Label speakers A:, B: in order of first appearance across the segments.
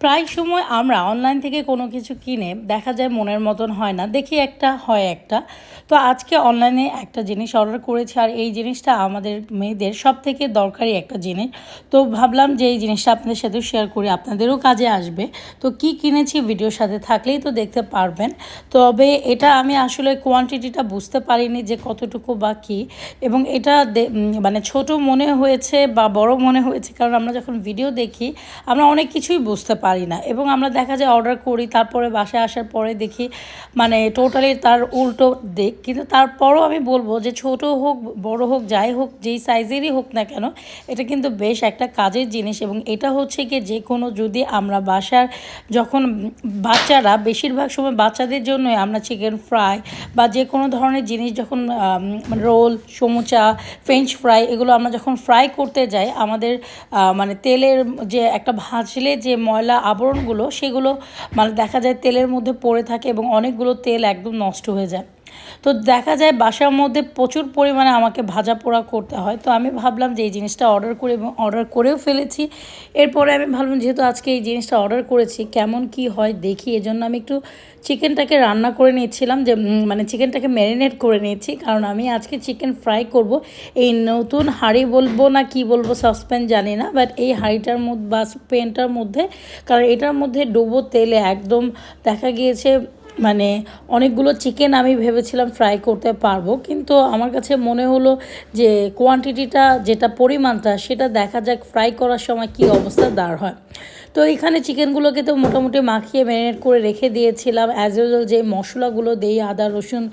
A: প্রায় সময় আমরা অনলাইন থেকে কোনো কিছু কিনে দেখা যায় মনের মতন হয় না। দেখি একটা, হয় একটা। তো আজকে অনলাইনে একটা জিনিস অর্ডার করেছি আর এই জিনিসটা আমাদের মেয়েদের সব থেকে দরকারি একটা জিনিস। তো ভাবলাম যে এই জিনিসটা আপনাদের সাথেও শেয়ার করি, আপনাদেরও কাজে আসবে। তো কি কিনেছি ভিডিওর সাথে থাকলেই তো দেখতে পারবেন। তবে এটা আমি আসলে কোয়ান্টিটিটা বুঝতে পারিনি যে কতটুকু বা কী। এবং এটা মানে ছোট মনে হয়েছে বা বড় মনে হয়েছে। কারণ আমরা যখন ভিডিও দেখি, আমরা অনেক কিছুই বুঝতে পারি না। এবং আমরা দেখা যায় অর্ডার করি, তারপরে বাসায় আসার পরে দেখি মানে টোটালি তার উল্টো দিক। কিন্তু তারপরও আমি বলব যে ছোট হোক, বড় হোক, যাই হোক, যেই সাইজেরই হোক না কেন, এটা কিন্তু বেশ একটা কাজের জিনিস। এবং এটা হচ্ছে কি, যে কোনো যদি আমরা বাসার যখন বাচ্চারা, বেশিরভাগ সময় বাচ্চাদের জন্যই আমরা চিকেন ফ্রাই বা যে কোনো ধরনের জিনিস যখন রোল, সমুচা ফ্রেঞ্চ ফ্রাই এগুলো আমরা যখন ফ্রাই করতে যাই, আমাদের মানে তেলের যে একটা ভাজলে যে ময়লা আবরণগুলো, সেগুলো মানে দেখা যায় তেলের মধ্যে পড়ে থাকে এবং অনেকগুলো তেল একদম নষ্ট হয়ে যায়। তো দেখা যায় বাসার মধ্যে প্রচুর পরিমাণে আমাকে ভাজা পোড়া করতে হয়। তো আমি ভাবলাম যে এই জিনিসটা অর্ডার করে এবং অর্ডার করেও ফেলেছি। এরপরে আমি ভাবলাম যেহেতু আজকে এই জিনিসটা অর্ডার করেছি, কেমন কি হয় দেখি। এজন্য আমি একটু চিকেনটাকে রান্না করে নিয়েছিলাম যে মানে চিকেনটাকে ম্যারিনেট করে নিয়েছি। কারণ আমি আজকে চিকেন ফ্রাই করব। এই নতুন হাঁড়ি বলব না কি বলব সাসপেন জানি না। বাট এই হাঁড়িটার মধ্যে বা পেনটার মধ্যে, কারণ এটার মধ্যে ডুবো তেলে একদম দেখা গিয়েছে মানে অনেকগুলো চিকেন আমি ভেবেছিলাম ফ্রাই করতে পারব, কিন্তু আমার কাছে মনে হলো যে কোয়ান্টিটিটা যেটা পরিমাণটা, সেটা দেখা যাক ফ্রাই করার সময় কি অবস্থা দাঁড় হয়। তো এখানে চিকেনগুলোকে তো মোটামুটি মাখিয়ে ম্যারিনেট করে রেখে দিয়েছিলাম। অ্যাজ ইউজুয়াল যে মশলাগুলো দিই, আদা, রসুন,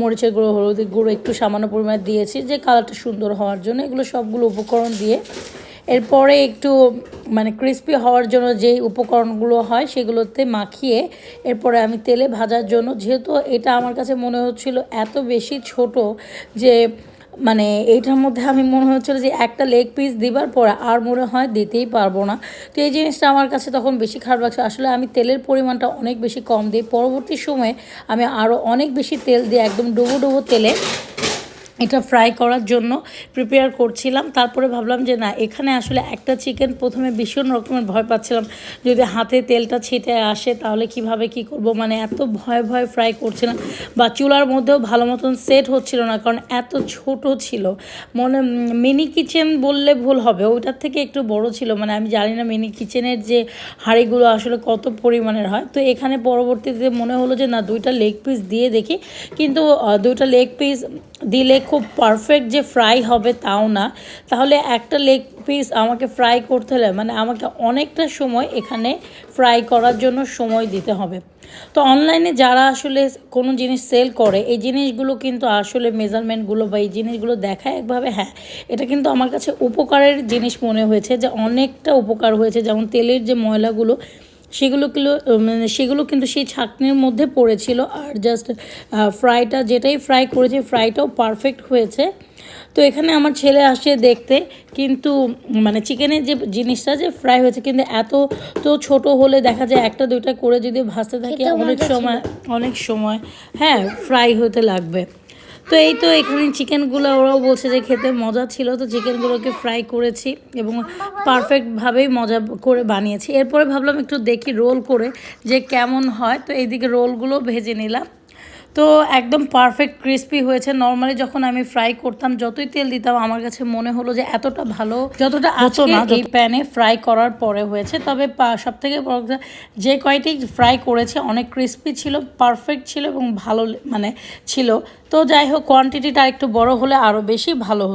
A: মরিচের গুঁড়ো, হলুদের গুঁড়ো একটু সামান্য পরিমাণে দিয়েছি, যে কালারটা সুন্দর হওয়ার জন্য। এগুলো সবগুলো উপকরণ দিয়ে এরপরে একটু মানে ক্রিস্পি হওয়ার জন্য যেই উপকরণগুলো হয় সেগুলোতে মাখিয়ে এরপরে আমি তেলে ভাজার জন্য, যেহেতু এটা আমার কাছে মনে হচ্ছিল এত বেশি ছোট যে মানে এইটার মধ্যে আমি মনে হচ্ছিল যে একটা লেগ পিস দিবার পরে আর মনে হয় দিতেই পারব না। তো এই জিনিসটা আমার কাছে তখন বেশি খারাপ লাগছে। আসলে আমি তেলের পরিমাণটা অনেক বেশি কম দিই। পরবর্তী সময়ে আমি আরও অনেক বেশি তেল দিয়ে একদম ডুবো ডুবো তেলে এটা ফ্রাই করার জন্য প্রিপেয়ার করছিলাম। তারপরে ভাবলাম যে না, এখানে আসলে একটা চিকেন প্রথমে ভীষণ রকমের ভয় পাচ্ছিলাম। যদি হাতে তেলটা ছিটে আসে তাহলে কীভাবে কি করব? মানে এত ভয় ভয় ফ্রাই করছিলাম বা চুলার মধ্যেও ভালো মতন সেট হচ্ছিল না, কারণ এত ছোট ছিল। মনে মিনি কিচেন বললে ভুল হবে, ওইটার থেকে একটু বড় ছিল। মানে আমি জানি না মিনি কিচেনের যে হাঁড়িগুলো আসলে কত পরিমাণের হয়। তো এখানে পরবর্তীতে মনে হলো যে না, দুইটা লেগ পিস দিয়ে দেখি। কিন্তু দুইটা লেগ পিস দিলে খুব পারফেক্ট যে ফ্রাই হবে তাও না। তাহলে একটা লেগ পিস আমাকে ফ্রাই করতে হলে মানে আমাকে অনেকটা সময় এখানে ফ্রাই করার জন্য সময় দিতে হবে। তো অনলাইনে যারা আসলে কোনো জিনিস সেল করে, এই জিনিসগুলো কিন্তু আসলে মেজারমেন্টগুলো বা এই জিনিসগুলো দেখায় একভাবে হ্যাঁ এটা কিন্তু আমার কাছে উপকারের জিনিস মনে হয়েছে যে অনেকটা উপকার হয়েছে। যেমন তেলের যে ময়লাগুলো সেগুলো কিলো মানে সেগুলো কিন্তু সেই ছাঁকনির মধ্যে পড়েছিল আর জাস্ট ফ্রাইটা যেটাই ফ্রাই করেছি ফ্রাইটাও পারফেক্ট হয়েছে। তো এখানে আমার ছেলে আসে দেখতে কিন্তু মানে চিকেনের যে জিনিসটা যে ফ্রাই হয়েছে কিন্তু এত তো ছোট হলে দেখা যায় একটা দুইটা করে যদি ভাজতে থাকে অনেক সময় অনেক সময় হ্যাঁ ফ্রাই হতে লাগবে। তো এই তো এখানে চিকেনগুলো ওরাও বলছে যে খেতে মজা ছিল, তো চিকেনগুলোকে ফ্রাই করেছি এবং পারফেক্টভাবেই মজা করে বানিয়েছি। এরপরে ভাবলাম একটু দেখি রোল করে যে কেমন হয়। তো এইদিকে রোলগুলো ভেজে নিলাম। তো একদম পারফেক্ট ক্রিস্পি হয়েছে। নর্মালি যখন আমি ফ্রাই করতাম যতই তেল দিতাম আমার কাছে মনে হলো যে এতটা ভালো যতটা আছে না এই প্যানে ফ্রাই করার পরে হয়েছে। তবে সব থেকে বড় যে কয়টি ফ্রাই করেছে অনেক ক্রিস্পি ছিল পারফেক্ট ছিল এবং ভালো মানে ছিল। তো যাই হোক কোয়ান্টিটিটা একটু বড় হলে আরও বেশি ভালো হতো।